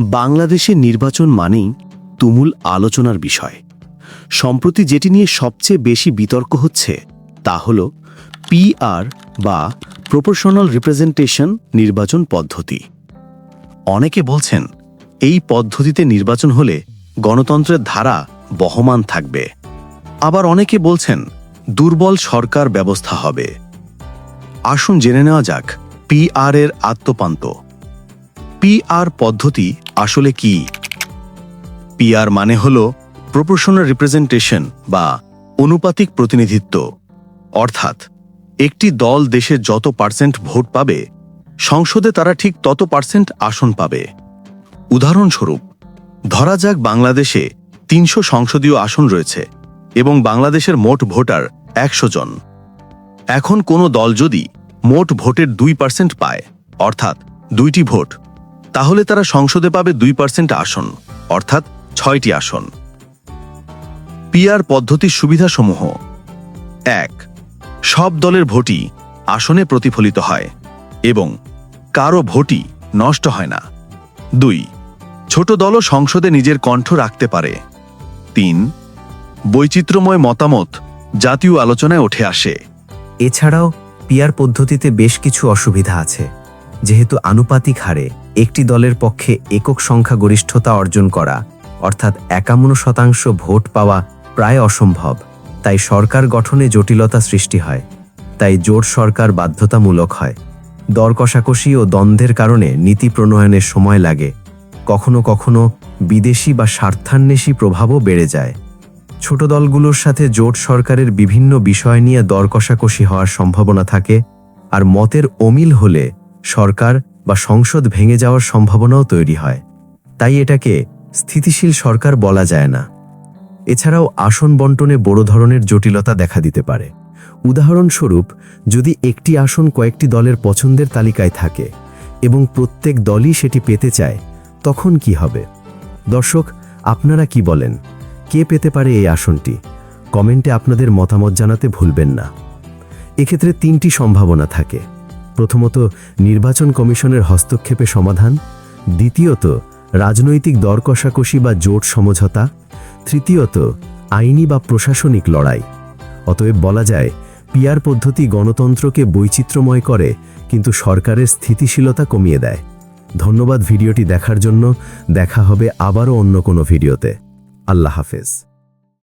বাংলাদেশের নির্বাচন মানেই তুমুল আলোচনার বিষয়। সম্প্রতি যেটি নিয়ে সবচেয়ে বেশি বিতর্ক হচ্ছে তা হল পিআর বা প্রপোর্শনাল রিপ্রেজেন্টেশন নির্বাচন পদ্ধতি। অনেকে বলছেন, এই পদ্ধতিতে নির্বাচন হলে গণতন্ত্রের ধারা বহমান থাকবে। আবার অনেকে বলছেন, দুর্বল সরকার ব্যবস্থা হবে। আসুন জেনে নেওয়া যাক পিআর এর আত্মপান্ত। পিআর পদ্ধতি আসলে কি? পিআর মানে হল প্রপোর্শনাল রিপ্রেজেন্টেশন বা অনুপাতিক প্রতিনিধিত্ব। অর্থাৎ, একটি দল দেশের যত পার্সেন্ট ভোট পাবে, সংসদে তারা ঠিক তত পার্সেন্ট আসন পাবে। উদাহরণস্বরূপ, ধরা যাক বাংলাদেশে তিনশো সংসদীয় আসন রয়েছে এবং বাংলাদেশের মোট ভোটার একশো জন। এখন কোনো দল যদি মোট ভোটের দুই পার্সেন্ট পায়, অর্থাৎ দুইটি ভোট তাহলে তারা সংসদে পাবে দুই পার্সেন্ট আসন, অর্থাৎ ছয়টি আসন। পিআর পদ্ধতির সুবিধাসমূহ। এক, সব দলের ভোটই আসনে প্রতিফলিত হয় এবং কারও ভোটই নষ্ট হয় না। দুই, ছোট দলও সংসদে নিজের কণ্ঠ রাখতে পারে। তিন, বৈচিত্র্যময় মতামত জাতীয় আলোচনায় উঠে আসে। এছাড়াও পিয়ার পদ্ধতিতে বেশ কিছু অসুবিধা আছে। যেহেতু আনুপাতিক হারে, একটি দলের পক্ষে একক সংখ্যাগরিষ্ঠতা অর্জন করা, অর্থাৎ একান্ন শতাংশ ভোট পাওয়া প্রায় অসম্ভব। তাই সরকার গঠনে জটিলতা সৃষ্টি হয়। তাই জোট সরকার বাধ্যতামূলক হয়। দর কষাকষি ও দ্বন্দ্বের কারণে নীতি প্রণয়নের সময় লাগে। কখনো কখনো বিদেশি বা স্বার্থান্বেষী প্রভাবও বেড়ে যায়। ছোট দলগুলোর সাথে জোট সরকারের বিভিন্ন বিষয় নিয়ে দর কষাকষি হওয়ার সম্ভাবনা থাকে, আর মতের অমিল হলে সরকার বা সংসদ ভেঙে যাওয়ার সম্ভাবনাও তৈরি হয়। তাই এটাকে স্থিতিশীল সরকার বলা যায় না। এছাড়াও আসন বন্টনে বড় ধরনের জটিলতা দেখা দিতে পারে। উদাহরণস্বরূপ, যদি একটি আসন কয়েকটি দলের পছন্দের তালিকায় থাকে এবং প্রত্যেক দলই সেটি পেতে চায়, তখন কি হবে? দর্শক, আপনারা কি বলেন? কে পেতে পারে এই আসনটি? কমেন্টে আপনাদের মতামত জানাতে ভুলবেন না। এক্ষেত্রে তিনটি সম্ভাবনা থাকে। প্রথমত নির্বাচন কমিশনের হস্তক্ষেপে সমাধান, দ্বিতীয়ত রাজনৈতিক দর কষাকষি বা জোট সমঝোতা, তৃতীয়ত আইনি বা প্রশাসনিক লড়াই। অতএব বলা যায় পিয়ার পদ্ধতি গণতন্ত্রকে বৈচিত্র্যময় করে, কিন্তু সরকারের স্থিতিশীলতা কমিয়ে দেয়। ধন্যবাদ ভিডিওটি দেখার জন্য, দেখা হবে আবারও অন্য কোনো ভিডিওতে। আল্লাহ হাফেজ।